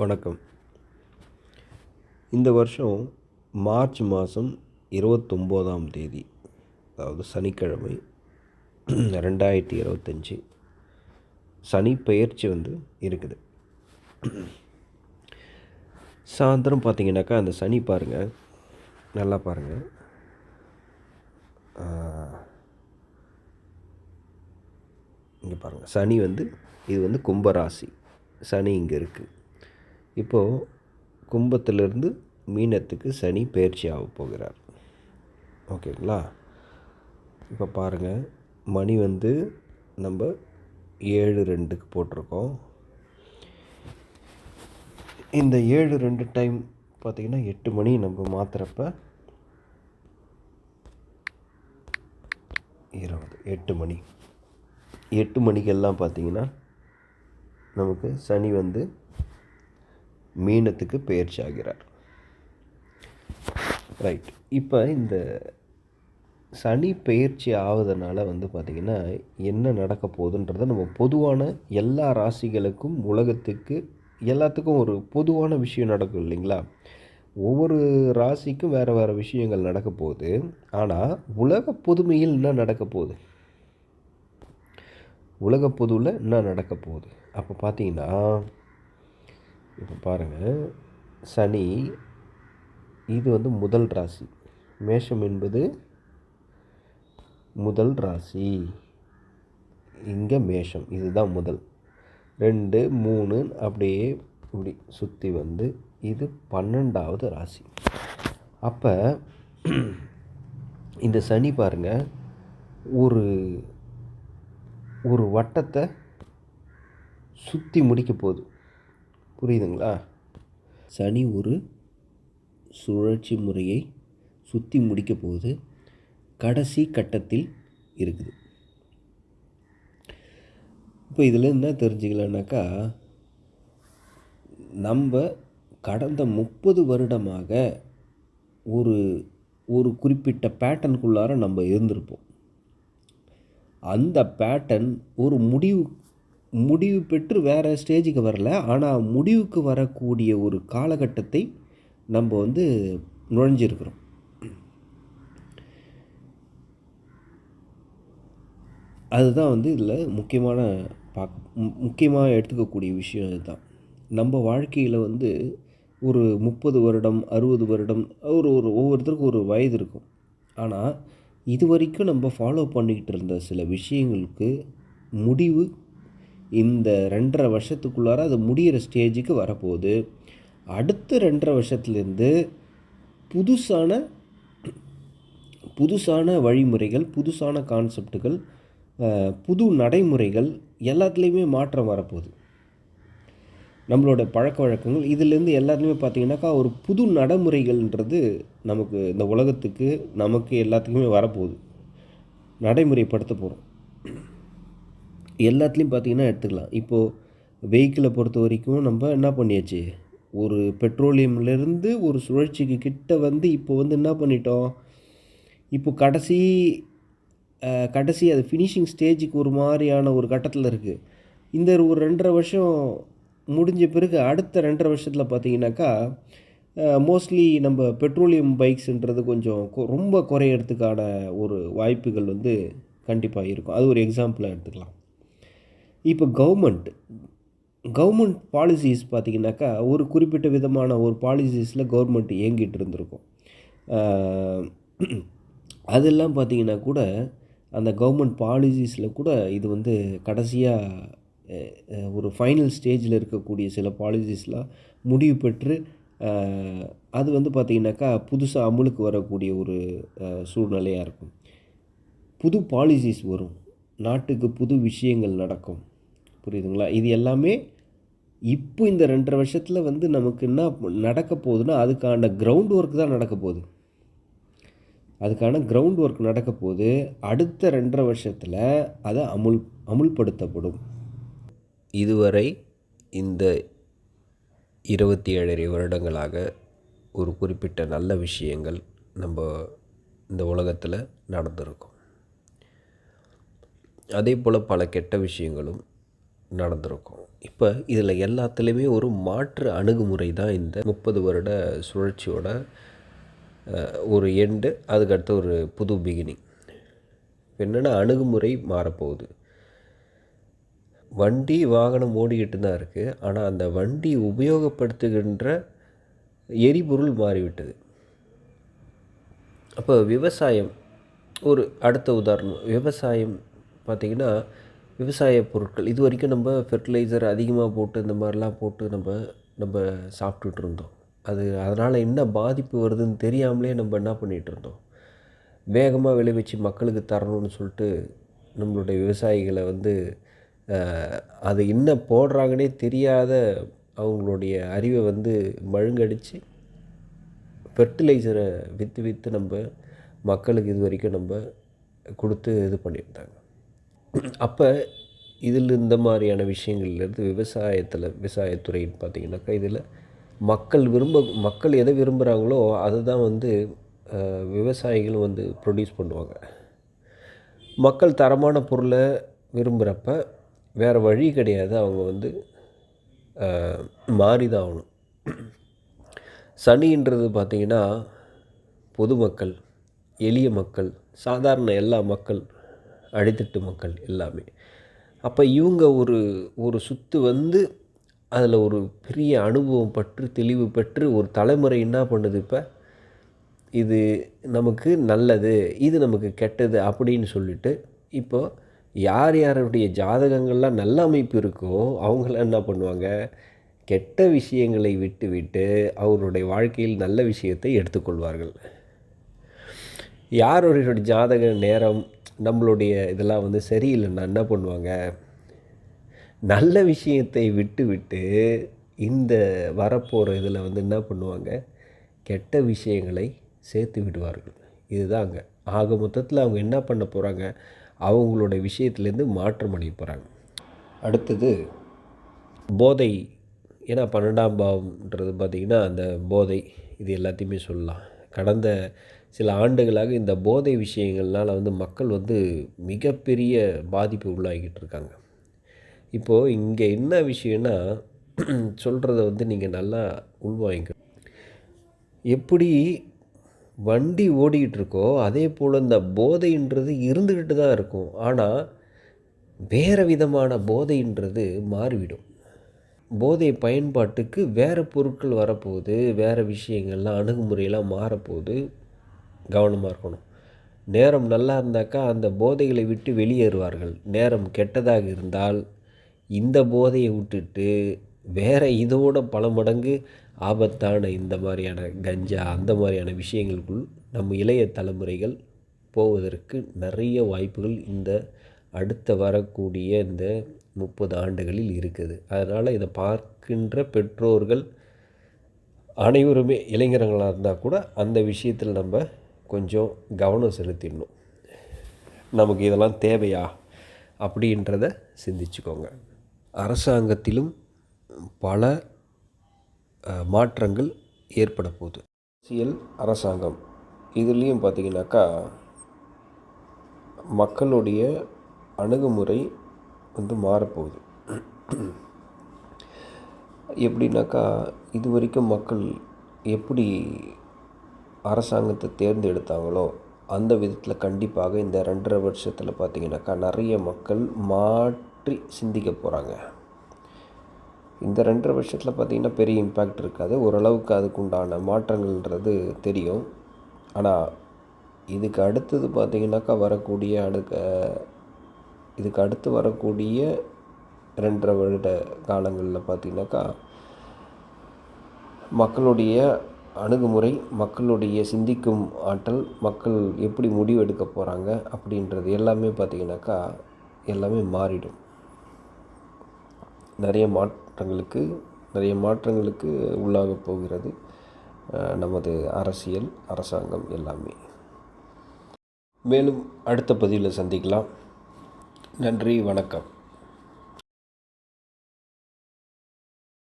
வணக்கம். இந்த வருஷம் மார்ச் மாதம் இருபத்தொம்போதாம் தேதி அதாவது சனிக்கிழமை ரெண்டாயிரத்தி இருபத்தஞ்சி. சனி பெயர்ச்சி வந்து இருக்குது. சாயந்தரம் பார்த்தீங்கன்னாக்கா அந்த சனி பாருங்கள் நல்லா பாருங்கள் இங்கே பாருங்கள் சனி வந்து இது வந்து கும்பராசி. சனி இங்கே இருக்குது இப்போது கும்பத்திலிருந்து மீனத்துக்கு சனி பயிற்சி ஆக போகிறார். ஓகேங்களா? இப்போ பாருங்கள் மணி வந்து நம்ம ஏழு ரெண்டுக்கு போட்டிருக்கோம். இந்த ஏழு ரெண்டு டைம் பார்த்திங்கன்னா எட்டு மணி நம்ம மாற்றுறப்ப இருபது எட்டு மணி. எட்டு மணிக்கெல்லாம் பார்த்திங்கன்னா நமக்கு சனி வந்து மீனத்துக்கு பயிற்சி ஆகிறார் ரைட் இப்போ இந்த சனி பயிற்சி ஆவதனால வந்து பார்த்திங்கன்னா என்ன நடக்க போகுதுன்றதை நம்ம பொதுவான எல்லா ராசிகளுக்கும் உலகத்துக்கு எல்லாத்துக்கும் ஒரு பொதுவான விஷயம் நடக்கும் இல்லைங்களா? ஒவ்வொரு ராசிக்கும் வேறு வேறு விஷயங்கள் நடக்க போகுது. ஆனால் உலக பொதுமையில் என்ன நடக்க போகுது? உலக பொதுவில் என்ன நடக்க போகுது? அப்போ பார்த்தீங்கன்னா இப்போ பாருங்கள் சனி இது வந்து முதல் ராசி. மேஷம் என்பது முதல் ராசி. இங்கே மேஷம் இதுதான் முதல். ரெண்டு மூணு அப்படியே இப்படி சுற்றி வந்து இது பன்னெண்டாவது ராசி. அப்போ இந்த சனி பாருங்கள் ஒரு ஒரு வட்டத்தை சுற்றி முடிக்க போகுது. புரியுதுங்களா? சனி ஒரு சுழற்சி முறையை சுற்றி முடிக்க போது கடைசி கட்டத்தில் இருக்குது. இப்போ இதில் என்ன தெரிஞ்சுக்கலனாக்கா நம்ம கடந்த முப்பது வருடமாக ஒரு ஒரு குறிப்பிட்ட பேட்டர்னுக்குள்ளார நம்ம இருந்திருப்போம். அந்த பேட்டன் ஒரு முடிவு முடிவு பெற்று வேறு ஸ்டேஜுக்கு வரல. ஆனால் முடிவுக்கு வரக்கூடிய ஒரு காலகட்டத்தை நம்ம வந்து நுழைஞ்சிருக்கிறோம். அதுதான் வந்து இதில் முக்கியமான பாக் முக்கியமாக எடுத்துக்கக்கூடிய விஷயம் இதுதான். நம்ம வாழ்க்கையில் வந்து ஒரு முப்பது வருடம் அறுபது வருடம் ஒரு ஒரு ஒவ்வொருத்தருக்கும் ஒரு வயது இருக்கும். ஆனால் இது வரைக்கும் நம்ம ஃபாலோ பண்ணிக்கிட்டு இருந்த சில விஷயங்களுக்கு முடிவு இந்த ரெண்டரை வருஷத்துக்குள்ளார அது முடிகிற ஸ்டேஜுக்கு வரப்போகுது. அடுத்த ரெண்டரை வருஷத்துலேருந்து புதுசான புதுசான வழிமுறைகள் புதுசான கான்செப்டுகள் புது நடைமுறைகள் எல்லாத்துலேயுமே மாற்றம் வரப்போகுது. நம்மளோட பழக்க வழக்கங்கள் இதிலேருந்து எல்லாத்துலேயுமே பார்த்திங்கனாக்கா ஒரு புது நடைமுறைகள்ன்றது நமக்கு இந்த உலகத்துக்கு நமக்கு எல்லாத்துக்குமே வரப்போகுது. நடைமுறைப்படுத்த போகிறோம் எல்லாத்துலேயும் பார்த்திங்கன்னா எடுத்துக்கலாம். இப்போது வெஹிக்கிளை பொறுத்த வரைக்கும் நம்ம என்ன பண்ணியாச்சு? ஒரு பெட்ரோலியம்லேருந்து ஒரு சுழற்சிக்கு கிட்ட வந்து இப்போ வந்து என்ன பண்ணிட்டோம்? இப்போ கடைசி கடைசி அது ஃபினிஷிங் ஸ்டேஜுக்கு ஒரு மாதிரியான ஒரு கட்டத்தில் இருக்குது இந்த ஒரு ரெண்டரை வருஷம் முடிஞ்ச பிறகு அடுத்த ரெண்டரை வருஷத்தில் பார்த்தீங்கன்னாக்கா மோஸ்ட்லி நம்ம பெட்ரோலியம் பைக்ஸுன்றது கொஞ்சம் ரொம்ப குறையிறதுக்கான ஒரு வாய்ப்புகள் வந்து கண்டிப்பாக இருக்கும். அது ஒரு எக்ஸாம்பிளாக எடுத்துக்கலாம். இப்போ கவர்மெண்ட் கவர்மெண்ட் பாலிசிஸ் பார்த்திங்கனாக்கா ஒரு குறிப்பிட்ட விதமான ஒரு பாலிசிஸில் கவர்மெண்ட் இயங்கிட்டு இருந்திருக்கும். அதெல்லாம் பார்த்திங்கன்னா கூட அந்த கவர்மெண்ட் பாலிசிஸில் கூட இது வந்து கடைசியாக ஒரு ஃபைனல் ஸ்டேஜில் இருக்கக்கூடிய சில பாலிசிஸ்லாம் முடிவு பெற்று அது வந்து பார்த்திங்கனாக்கா புதுசாக அமலுக்கு வரக்கூடிய ஒரு சூழ்நிலையாக இருக்கும். புது பாலிசிஸ் வரும். நாட்டுக்கு புது விஷயங்கள் நடக்கும். புரியுதுங்களா? இது எல்லாமே இப்போ இந்த ரெண்டரை வருஷத்தில் வந்து நமக்கு என்ன நடக்க போகுதுன்னா அதுக்கான கிரவுண்ட் ஒர்க் தான் நடக்க போகுது. அதுக்கான கிரவுண்ட் ஒர்க் நடக்க போது அடுத்த ரெண்டரை வருஷத்தில் அதை அமுல் அமுல்படுத்தப்படும். இதுவரை இந்த இருபத்தி ஏழரை வருடங்களாக ஒரு குறிப்பிட்ட நல்ல விஷயங்கள் நம்ம இந்த உலகத்தில் நடந்திருக்கும். அதே போல் பல கெட்ட விஷயங்களும் நடந்திருக்கும். இப்போ இதில் எல்லாத்துலேயுமே ஒரு மாற்று அணுகுமுறை தான் இந்த முப்பது வருட சுழற்சியோட ஒரு எண்டு அதுக்கடுத்த ஒரு புது பிகினிங் என்னென்னா அணுகுமுறை மாறப்போகுது. வண்டி வாகனம் ஓடிக்கிட்டு தான் இருக்குது ஆனால் அந்த வண்டி உபயோகப்படுத்துகின்ற எரிபொருள் மாறிவிட்டது. அப்போ விவசாயம் ஒரு அடுத்த உதாரணம். விவசாயம் பார்த்திங்கன்னா விவசாய பொருட்கள் இது வரைக்கும் நம்ம ஃபெர்டிலைசர் அதிகமாக போட்டு இந்த மாதிரிலாம் போட்டு நம்ம நம்ம சாப்பிட்டுட்டு இருந்தோம். அது அதனால் என்ன பாதிப்பு வருதுன்னு தெரியாமலே நம்ம என்ன பண்ணிகிட்டு இருந்தோம். வேகமாக விளைவிச்சு மக்களுக்கு தரணும்னு சொல்லிட்டு நம்மளுடைய விவசாயிகளை வந்து அது என்ன போடுறாங்கன்னே தெரியாத அவங்களுடைய அறிவை வந்து மழுங்கடித்து ஃபெர்டிலைசரை விற்று விற்று நம்ம மக்களுக்கு இது வரைக்கும் நம்ம கொடுத்து இது பண்ணியிருந்தாங்க. அப்போ இதில் இந்த மாதிரியான விஷயங்கள்லேருந்து விவசாயத்தில் விவசாயத்துறைன்னு பார்த்திங்கனாக்கா இதில் மக்கள் விரும்ப மக்கள் எதை விரும்புகிறாங்களோ அதை தான் வந்து விவசாயிகள் விவசாயிகளும் வந்து ப்ரொடியூஸ் பண்ணுவாங்க. மக்கள் தரமான பொருளை விரும்புகிறப்ப வேறு வழி கிடையாது. அவங்க வந்து மாறி தான் ஆகணும் சனின்றது பார்த்திங்கன்னா பொதுமக்கள் எளிய மக்கள் சாதாரண எல்லா மக்கள் அடித்தட்டு மக்கள் எல்லாமே. அப்போ இவங்க ஒரு ஒரு சுற்று வந்து அதில் ஒரு பெரிய அனுபவம் பற்று தெளிவு பெற்று ஒரு தலைமுறை என்ன பண்ணுது இப்போ? இது நமக்கு நல்லது இது நமக்கு கெட்டது அப்படின்னு சொல்லிட்டு இப்போ யார் யாருடைய ஜாதகங்கள்லாம் நல்ல அமைப்பு இருக்கோ அவங்களாம் என்ன பண்ணுவாங்க? கெட்ட விஷயங்களை விட்டு விட்டு அவருடைய வாழ்க்கையில் நல்ல விஷயத்தை எடுத்துக்கொள்வார்கள். யாருடைய ஜாதக நேரம் நம்மளுடைய இதெல்லாம் வந்து சரியில்லைன்னா என்ன பண்ணுவாங்க? நல்ல விஷயத்தை விட்டு விட்டு இந்த வரப்போகிற இதில் வந்து என்ன பண்ணுவாங்க? கெட்ட விஷயங்களை சேர்த்து விடுவார்கள். இதுதாங்க. ஆக மொத்தத்தில் அவங்க என்ன பண்ண போகிறாங்க அவங்களோட விஷயத்துலேருந்து மாற்றம் அடைய போகிறாங்க அடுத்தது போதை. ஏன்னா பன்னெண்டாம் பாவம்ன்றது பார்த்திங்கன்னா அந்த போதை இது எல்லாத்தையுமே சொல்லலாம். கடந்த சில ஆண்டுகளாக இந்த போதை விஷயங்கள்னால் வந்து மக்கள் வந்து மிகப்பெரிய பாதிப்பு உள்ளாகிட்டு இருக்காங்க. இப்போது இங்கே என்ன விஷயம்னா சொல்கிறத வந்து நீங்கள் நல்லா உள்வாங்க எப்படி வண்டி ஓடிக்கிட்டு இருக்கோ அதே போல் இந்த போதைன்றது இருந்துக்கிட்டு தான் இருக்கும். ஆனால் வேறு விதமான போதைன்றது மாறிவிடும். போதை பயன்பாட்டுக்கு வேறு பொருட்கள் வரப்போகுது வேறு விஷயங்கள்லாம் அணுகுமுறையெல்லாம் மாறப்போகுது. கவனமாக இருக்கணும். நேரம் நல்லா இருந்தாக்கா அந்த போதைகளை விட்டு வெளியேறுவார்கள். நேரம் கெட்டதாக இருந்தால் இந்த போதையை விட்டுட்டு வேறு இதோட பல மடங்கு ஆபத்தான இந்த மாதிரியான கஞ்சா அந்த மாதிரியான விஷயங்களுக்குள் நம்ம இளைய தலைமுறைகள் போவதற்கு நிறைய வாய்ப்புகள் இந்த அடுத்த வரக்கூடிய இந்த முப்பது ஆண்டுகளில் இருக்குது. அதனால் இதை பார்க்கின்ற பெற்றோர்கள் அனைவருமே இளைஞர்களாக இருந்தால் கூட அந்த விஷயத்தில் நம்ம கொஞ்சம் கவனம் செலுத்திடணும். நமக்கு இதெல்லாம் தேவையா அப்படின்றத சிந்திச்சுக்கோங்க. அரசாங்கத்திலும் பல மாற்றங்கள் ஏற்பட போகுது. அரசியல் அரசாங்கம். இதுலேயும் பார்த்திங்கனாக்கா மக்களுடைய அணுகுமுறை வந்து மாறப்போகுது. எப்படின்னாக்கா இது வரைக்கும் மக்கள் எப்படி அரசாங்கத்தை தேர்ந்தெடுத்தாங்களோ அந்த விதத்தில் கண்டிப்பாக இந்த ரெண்டரை வருஷத்தில் பார்த்தீங்கன்னாக்கா நிறைய மக்கள் மாற்றி சிந்திக்க போகிறாங்க இந்த ரெண்டரை வருஷத்தில் பார்த்திங்கன்னா பெரிய இம்பேக்ட் இருக்காது. ஓரளவுக்கு அதுக்குண்டான மாற்றங்கள்ன்றது தெரியும். ஆனால் இதுக்கு அடுத்தது பார்த்திங்கனாக்கா வரக்கூடிய அடுக்க இதுக்கு அடுத்து வரக்கூடிய ரெண்டரை வருட காலங்களில் பார்த்திங்கனாக்கா மக்களுடைய அணுகுமுறை மக்களுடைய சிந்திக்கும் ஆற்றல் மக்கள் எப்படி முடிவெடுக்க போகிறாங்க அப்படின்றது எல்லாமே பார்த்திங்கனாக்கா எல்லாமே மாறிடும். நிறைய மாற்றங்களுக்கு நிறைய மாற்றங்களுக்கு உள்ளாக போகிறது நமது அரசியல் அரசாங்கம் எல்லாமே. மேலும் அடுத்த பதிவில் சந்திக்கலாம். நன்றி வணக்கம்.